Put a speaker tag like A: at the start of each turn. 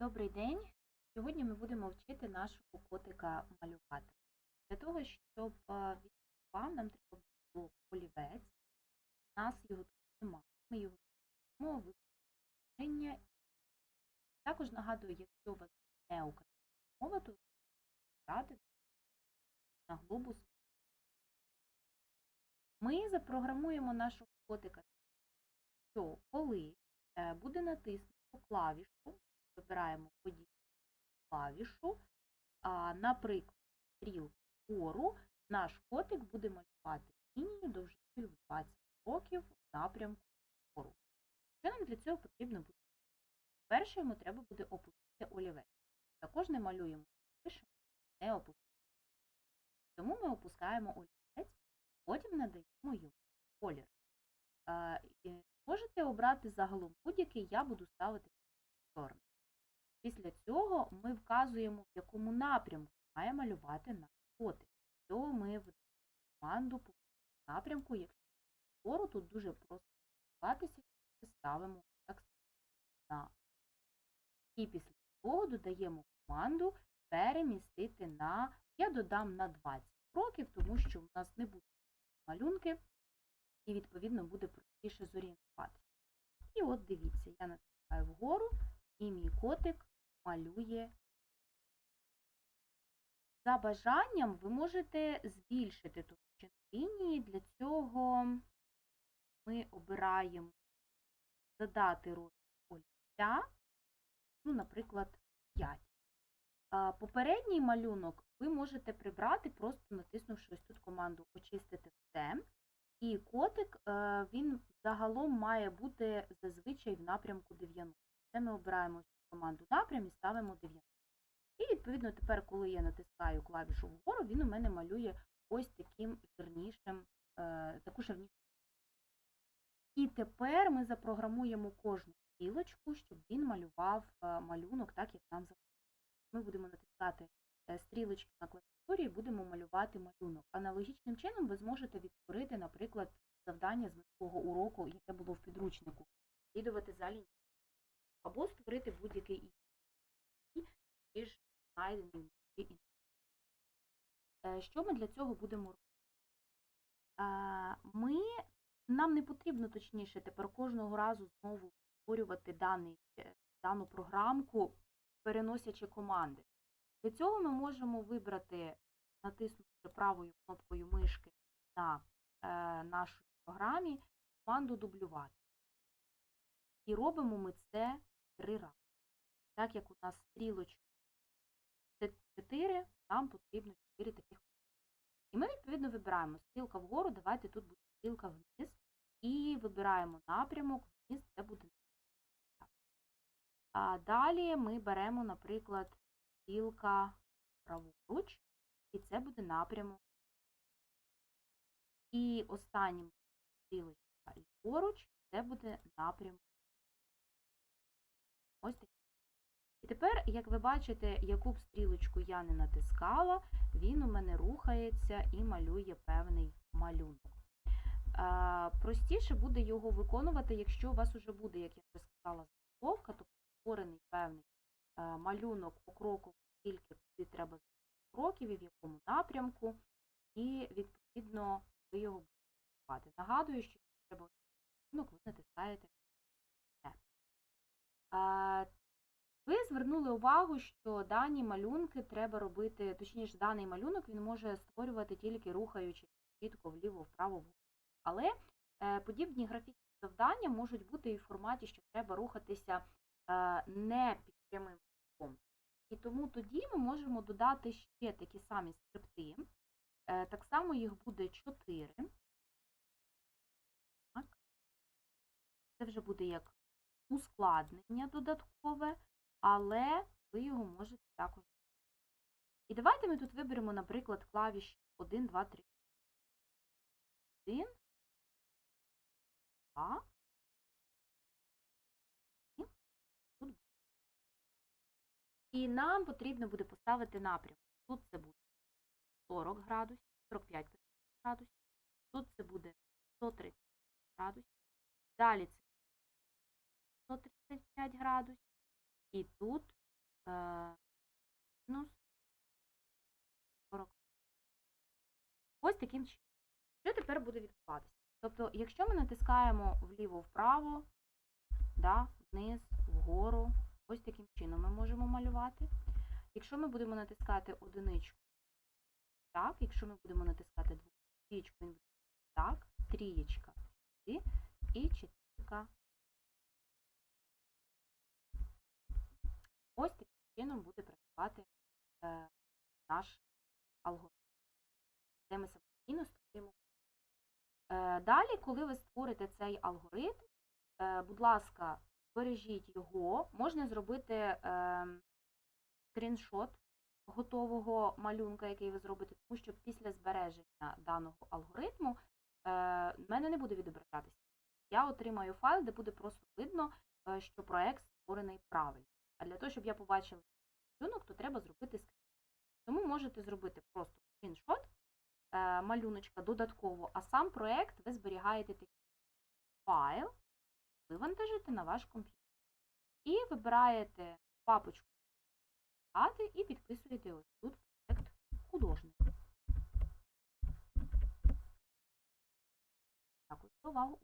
A: Добрий день! Сьогодні ми будемо вчити нашого котика малювати. Для того, щоб е, він малював, нам треба було олівець. У нас його тут немає. Ми його візьмемо, вивчення. Також нагадую, якщо у вас не українська мова, то брати на глобус. Ми запрограмуємо нашого котика, що коли е, буде натиснуто клавішу, вибираємо подію клавішу, а, наприклад, стрілку вгору, наш котик буде малювати лінію довжиною в 20 років в напрямку вгору. Що нам для цього потрібно буде? Перше йому треба буде опустити олівець. Також не малюємо, пишемо, не опускаємо. Тому ми опускаємо олівець, потім надаємо йому колір. Можете обрати загалом будь-який, я буду ставити чорний. Після цього ми вказуємо, в якому напрямку має малювати наш котик. Цього ми введемо команду по напрямку, якщо вгору, тут дуже просто малюватися, ставимо так на. І після цього додаємо команду перемістити на, я додам на 20 років, тому що в нас не буде малюнки, і, відповідно, буде простіше зорієнтуватися. І от дивіться, я натискаю вгору, і мій котик малює. За бажанням ви можете збільшити товщину лінії. Для цього ми обираємо додати розмір олівця, ну, наприклад, 5. Попередній малюнок ви можете прибрати, просто натиснувши ось тут команду Очистити все. І котик, е, він загалом має бути зазвичай в напрямку 90. Це ми обираємо команду напрям і ставимо 90. І, відповідно, тепер, коли я натискаю клавішу вгору, він у мене малює ось таким жирнішим, е, таку жирнішу. І тепер ми запрограмуємо кожну стрілочку, щоб він малював е, малюнок так, як нам захочеться. Ми будемо натискати е, стрілочки на клавіатурі і будемо малювати малюнок. Аналогічним чином ви зможете відтворити, наприклад, завдання з минулого уроку, яке було в підручнику, слідувати за лінією. Або створити будь-який інший, ніж знайдений. Е, Що ми для цього будемо робити? Е, Ми, нам не потрібно, точніше, тепер кожного разу знову створювати даний, е, дану програмку, переносячи команди. Для цього ми можемо вибрати, натиснувши правою кнопкою мишки на е, нашій програмі, команду дублювати. І робимо ми це три рази. Так як у нас стрілочка 4, нам потрібно 4 таких. І ми, відповідно, вибираємо стрілка вгору, давайте тут буде стрілка вниз. І вибираємо напрямок, вниз це буде. А далі ми беремо, наприклад, стрілка праворуч, і це буде напрямок. І останнім стрілочка ліворуч, це буде напрямок. Ось такий. І тепер, як ви бачите, яку б стрілочку я не натискала, він у мене рухається і малює певний малюнок. А, Простіше буде його виконувати, якщо у вас вже буде, як я вже сказала, заготовка, тобто створений певний а, малюнок покроково, скільки куди треба кроків і в якому напрямку, і, відповідно, ви його будете. Нагадую, що треба малюнок, ви натискаєте ви звернули увагу, що дані малюнки треба робити, точніше, даний малюнок він може створювати тільки рухаючи чітко вліво, вправо. Але е, подібні графічні завдання можуть бути і в форматі, що треба рухатися е, не під прямим кутом. І тому тоді ми можемо додати ще такі самі скрипти. Е, так само їх буде 4. Так. Це вже буде як ускладнення додаткове, але ви його можете також. І давайте ми тут виберемо, наприклад, клавіші 1, 2, 3. 1, 2. І нам потрібно буде поставити напрямок. Тут це буде 40 градусів, 45 градусів. Тут це буде 130 градусів. Далі це 135 градусів. І тут е, мінус 40. Ось таким чином. Що тепер буде відбуватися? Тобто, якщо ми натискаємо вліво-вправо, да, вниз, вгору, ось таким чином ми можемо малювати. Якщо ми будемо натискати одиничку, так, якщо ми будемо натискати двічку, він буде так, трієчка і четвірка. Ось таким чином буде працювати е, наш алгоритм, де ми самостійно створюємо. Е, далі, коли ви створите цей алгоритм, е, будь ласка, бережіть його, можна зробити е, скріншот готового малюнка, який ви зробите, тому що після збереження даного алгоритму е, в мене не буде відображатися. Я отримаю файл, де буде просто видно, е, що проект створений правильно. А для того, щоб я побачила малюнок, то треба зробити скріншот. Тому можете зробити просто скріншот е, малюночка додатково, а сам проект ви зберігаєте такий файл, вивантажите на ваш комп'ютер. І вибираєте папочку і підписуєте ось тут проект художник. Дякую за увагу.